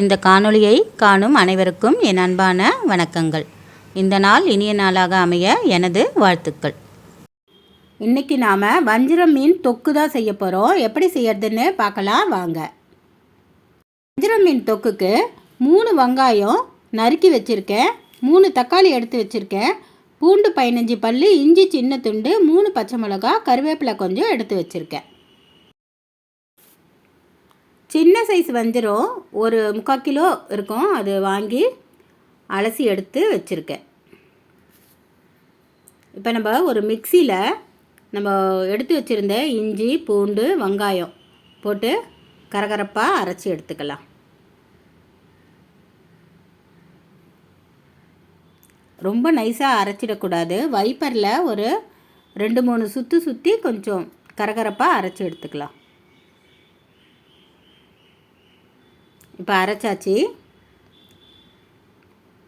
இந்த காணொளியை காணும் அனைவருக்கும் என் அன்பான வணக்கங்கள். இந்த நாள் இனிய நாளாக அமைய எனது வாழ்த்துக்கள். இன்றைக்கி நாம் வஞ்சிரம் மீன் தொக்கு தான் செய்ய போகிறோம் எப்படி செய்யறதுன்னு பார்க்கலாம் வாங்க. வஞ்சிரம் மீன் தொக்குக்கு மூணு வெங்காயம் நறுக்கி வச்சுருக்கேன். மூணு தக்காளி எடுத்து வச்சுருக்கேன். பூண்டு பதினஞ்சு பல் இஞ்சி சின்ன துண்டு மூணு பச்சை மிளகா கருவேப்பிலை கொஞ்சம் எடுத்து வச்சுருக்கேன். சின்ன சைஸ் வஞ்சிரம் ஒரு முக்கால் கிலோ இருக்கும். அது வாங்கி அலசி எடுத்து வச்சுருக்கேன். இப்போ நம்ம ஒரு மிக்சியில் நம்ம எடுத்து வச்சுருந்த இஞ்சி பூண்டு வெங்காயம் போட்டு கரகரப்பாக அரைச்சி எடுத்துக்கலாம். ரொம்ப நைஸாக அரைச்சிடக்கூடாது. வைப்பரில் ஒரு ரெண்டு மூணு சுற்றி சுற்றி கொஞ்சம் கரகரப்பாக அரைச்சி எடுத்துக்கலாம். இப்போ அரைச்சாச்சு.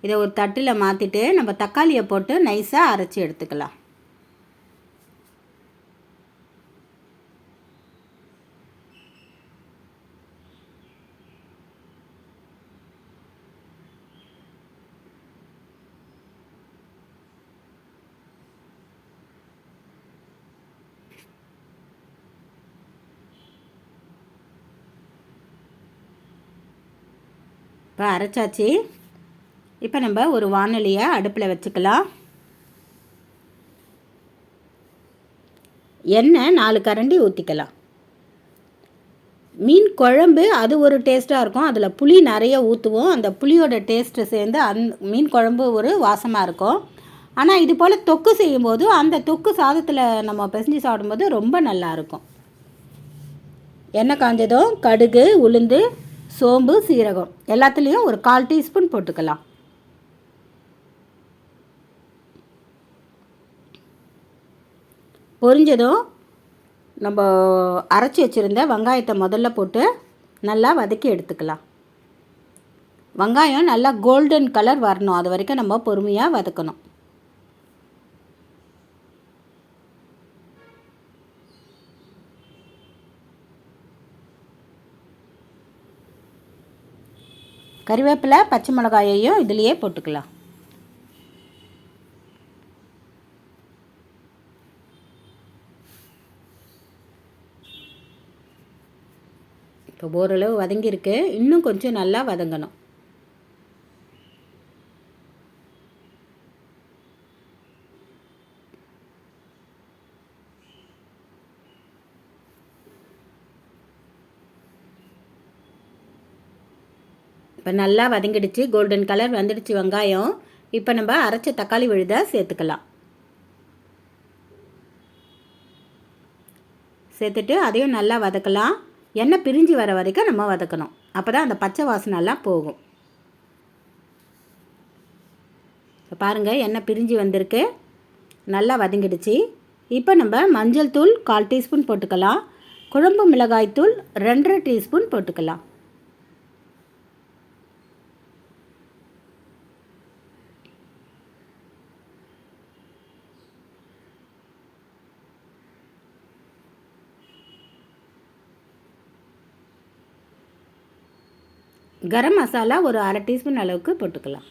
இதை ஒரு தட்டில் மாற்றிட்டு நம்ம தக்காளியை போட்டு நைஸாக அரைச்சி எடுத்துக்கலாம். இப்போ அரைச்சாச்சு. இப்போ நம்ம ஒரு வானொலியை அடுப்பில் வச்சுக்கலாம். எண்ணெய் நாலு கரண்டி ஊற்றிக்கலாம் மீன் குழம்பு அது ஒரு டேஸ்ட்டாக இருக்கும். அதில் புளி நிறைய ஊற்றுவோம் அந்த புளியோட டேஸ்ட்டு சேர்ந்து அந் மீன் குழம்பு ஒரு வாசமாக இருக்கும். ஆனால் இது போல் தொக்கு செய்யும்போது அந்த தொக்கு சாதத்தில் நம்ம பிசைஞ்சு சாப்பிடும்போது ரொம்ப நல்லாயிருக்கும் எண்ணெய் காஞ்சதும் கடுகு உளுந்து சோம்பு சீரகம். எல்லாத்துலேயும் ஒரு கால் டீஸ்பூன் போட்டுக்கலாம். பொரிஞ்சதும் நம்ம அரைச்சி வச்சுருந்த வெங்காயத்தை முதல்ல போட்டு நல்லா வதக்கி எடுத்துக்கலாம். வெங்காயம் நல்லா கோல்டன் கலர் வரணும். அது வரைக்கும் நம்ம பொறுமையாக வதக்கணும். கறிவேப்பிலை பச்சை மிளகாயையும் இதுலேயே போட்டுக்கலாம். இப்போ ஓரளவு வதங்கியிருக்கு. இன்னும் கொஞ்சம் நல்லா வதங்கணும். இப்போ நல்லா வதங்கிடுச்சு. கோல்டன் கலர் வந்துடுச்சு வெங்காயம். இப்போ நம்ம அரைச்ச தக்காளி விழுதை சேர்த்துக்கலாம். சேர்த்துட்டு அதையும் நல்லா வதக்கலாம். எண்ணெய் பிரிஞ்சு வர வரைக்கும் நம்ம வதக்கணும். அப்போ தான் அந்த பச்சை வாசனைலாம் போகும். இப்போ பாருங்கள் எண்ணெய் பிரிஞ்சு வந்திருக்கு. நல்லா வதங்கிடுச்சு. இப்போ நம்ம மஞ்சள் தூள் கால் டீஸ்பூன் போட்டுக்கலாம். குழம்பு மிளகாய் தூள் ரெண்டரை டீஸ்பூன் போட்டுக்கலாம். கரம் மசாலா ஒரு அரை டீஸ்பூன் அளவுக்கு போட்டுக்கலாம்.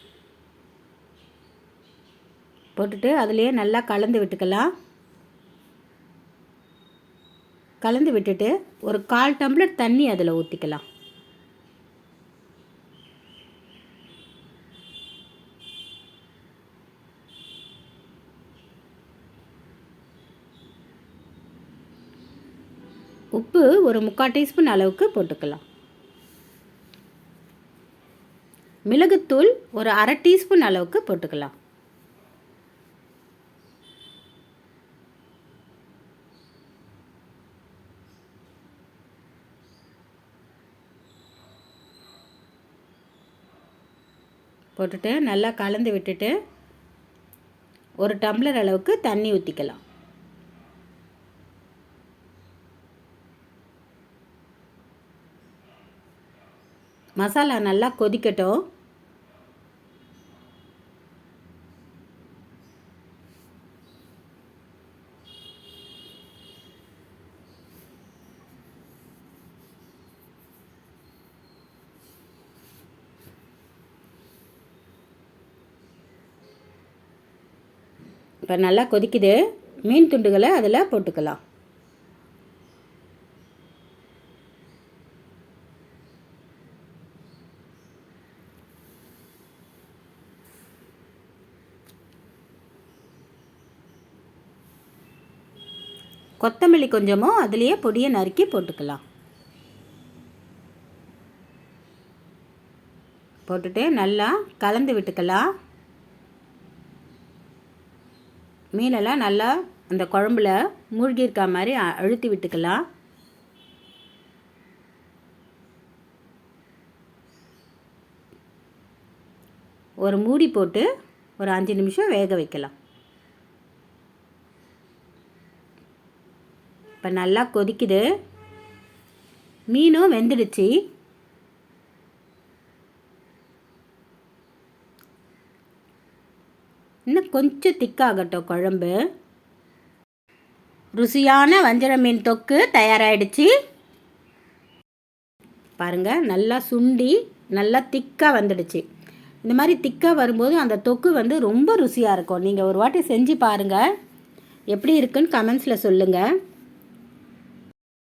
போட்டுட்டு அதுலேயே நல்லா கலந்து விட்டுக்கலாம். கலந்து விட்டுட்டு ஒரு கால் டம்ளர் தண்ணி அதில் ஊற்றிக்கலாம் உப்பு ஒரு முக்கால் டீஸ்பூன் அளவுக்கு போட்டுக்கலாம். மிளகுத்தூள் ஒரு அரை டீஸ்பூன் அளவுக்கு போட்டுக்கலாம். போட்டுட்டு நல்லா கலந்து விட்டுட்டு ஒரு டம்ளர் அளவுக்கு தண்ணி ஊற்றிக்கலாம் மசாலா நல்லா கொதிக்கட்டும். இப்போ நல்லா கொதிக்குது. மீன் துண்டுகளை அதில் போட்டுக்கலாம். கொத்தமல்லி கொஞ்சமும் அதுலேயே பொடியை நறுக்கி போட்டுக்கலாம். போட்டுட்டு நல்லா கலந்து விட்டுக்கலாம். மீனெல்லாம் நல்லா அந்த குழம்புல மூழ்கியிருக்கா மாதிரி அழுத்தி விட்டுக்கலாம். ஒரு மூடி போட்டு ஒரு அஞ்சு நிமிஷம் வேக வைக்கலாம். இப்போ நல்லா கொதிக்குது. மீனும் வெந்துடுச்சு. இன்னும் கொஞ்சம் திக்காகட்டும் குழம்பு. ருசியான வஞ்சர மீன் தொக்கு தயாராகிடுச்சு பாருங்கள் நல்லா சுண்டி நல்லா திக்காக வந்துடுச்சு. இந்த மாதிரி திக்காக வரும்போது அந்த தொக்கு வந்து ரொம்ப ருசியாக இருக்கும். நீங்கள் ஒரு வாட்டி செஞ்சு பாருங்கள் எப்படி இருக்குன்னு கமெண்ட்ஸில் சொல்லுங்கள்